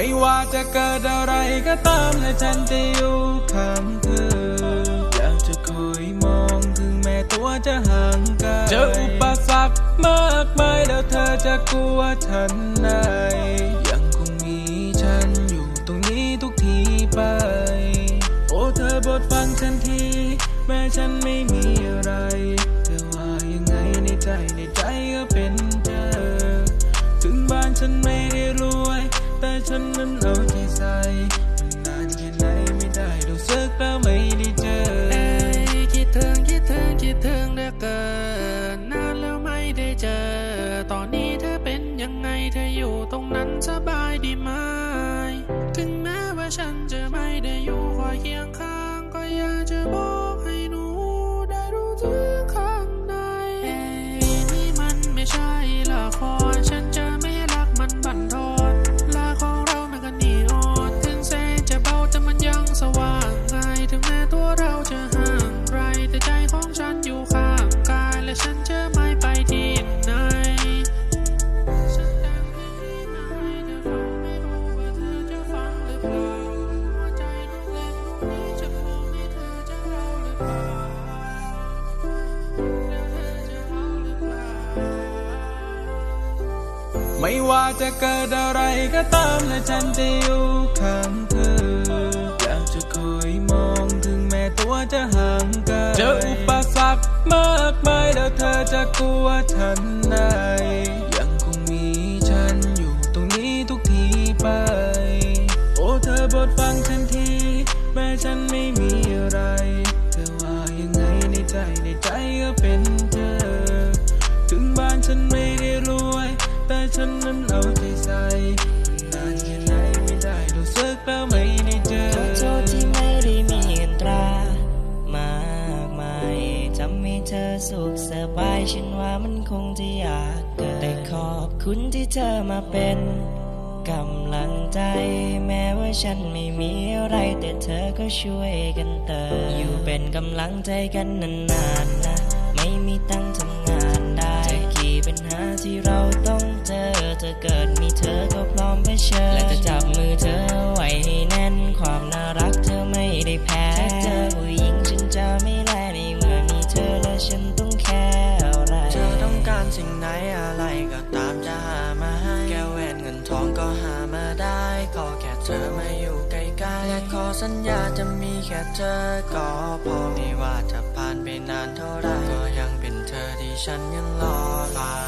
ไม่ว่าจะเกิดอะไรก็ตามและฉันจะอยู่ข้างเธออยากจะคอยมองถึงแม้ตัวจะห่างไกลเจออุปสรรคมากมายแล้วเธอจะกลัวฉันไหนยังคงมีฉันอยู่ตรงนี้ทุกทีไป โอ้เธอโปรดฟังฉันทีแม้ฉันไม่มีอะไรแต่ว่ายังไงในใจในใจก็เป็นเธอ ถึงบ้านฉันไม่ได้รวย แต่ฉันนั้นเอาใจใส่มันนานแค่ไหนไม่ได้รู้สึกแล้วไม่ได้เจอเอ้ยคิดถึงคิดถึงคิดถึงเหลือเกินนานแล้วไม่ได้เจอ ตอนนี้เธอเป็นยังไงเธออยู่ตรงนั้นสบายดีไหมถึงแม้ว่าฉัน ไม่ว่าจะเกิดอะไรก็ตามและฉันจะอยู่ข้างเธอ อยากจะคอยมองถึงแม้ตัวจะห่างไกลเจออุปสรรคมากมายแล้วเธอจะกลัวฉันไหนยังคงมีฉันอยู่ตรงนี้ทุกทีไป โอ้เธอโปรดฟังฉันทีแม้ฉันไม่ ฉันนั้นเอาใจใส่นานแค่ไหนไม่ได้รู้สึกแล้วไม่ได้เจอขอโทษที่ไม่ได้มีเงินตรามากมายทำให้เธอสุขสบายฉันว่ามันคงจะอยากเกิดแต่ขอบคุณที่เธอมาเป็นกำลังใจแม้ว่าฉันไม่มีอะไร แต่เธอก็ช่วยกันเติมอยู่เป็นกำลังใจกันนานๆนะ ไม่มีตังทำง ปัญหาที่เราต้องเจอจะเกิดมีเธอก็พร้อมเผชิญและจะจับมือเธอไว้ให้แน่น ความน่ารักเธอไม่ได้แพ้ถ้าเจอผู้หญิงฉันจะไม่แลในเมื่อมีเธอและฉันต้องแค่อะไรเธอต้องการสิ่งไหนอะไรก็ตามจะหามาให้แก้วแหวนเงินทองก็หามาได้ขอแค่เธอมาอยู่ใกล้ๆและขอสัญญาจะมีแค่เธอก็พอไม่ว่าจะผ่านไปนานเท่าไร ฉันยังรอฝากลมบนฟ้าย